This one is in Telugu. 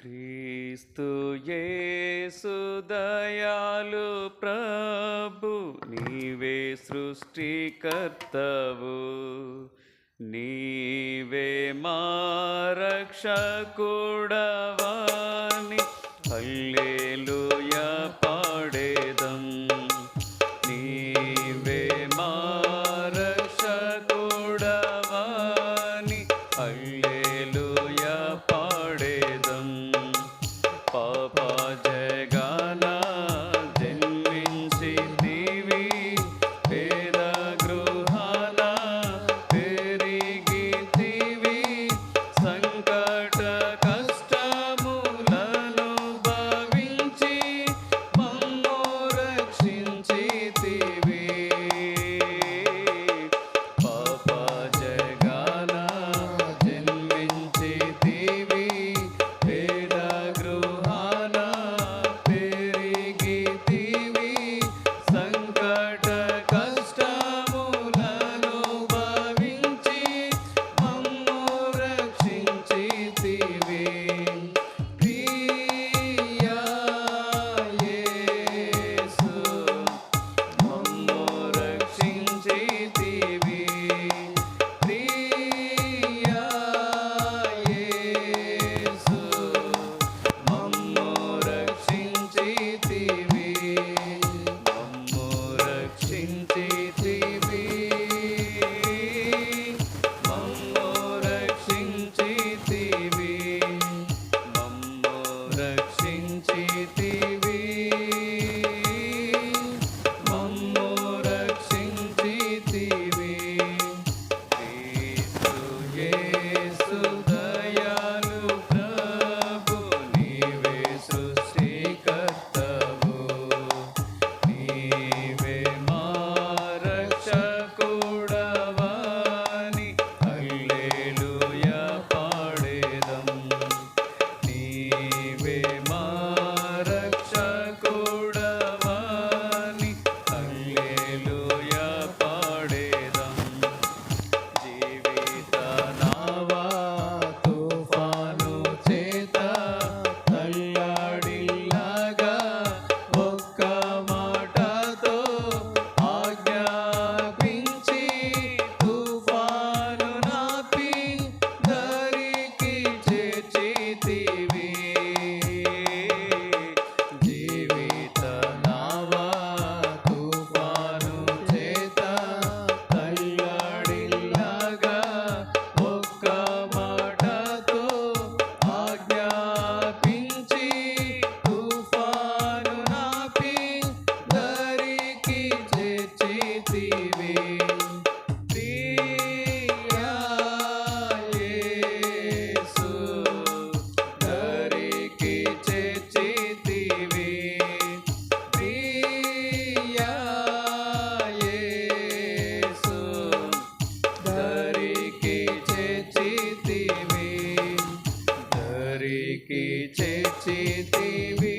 క్రీస్తు యేసు దయాలు ప్రభు నీవే సృష్టికర్తవు. నీవే మా రక్షకుడవా చేర్చితివి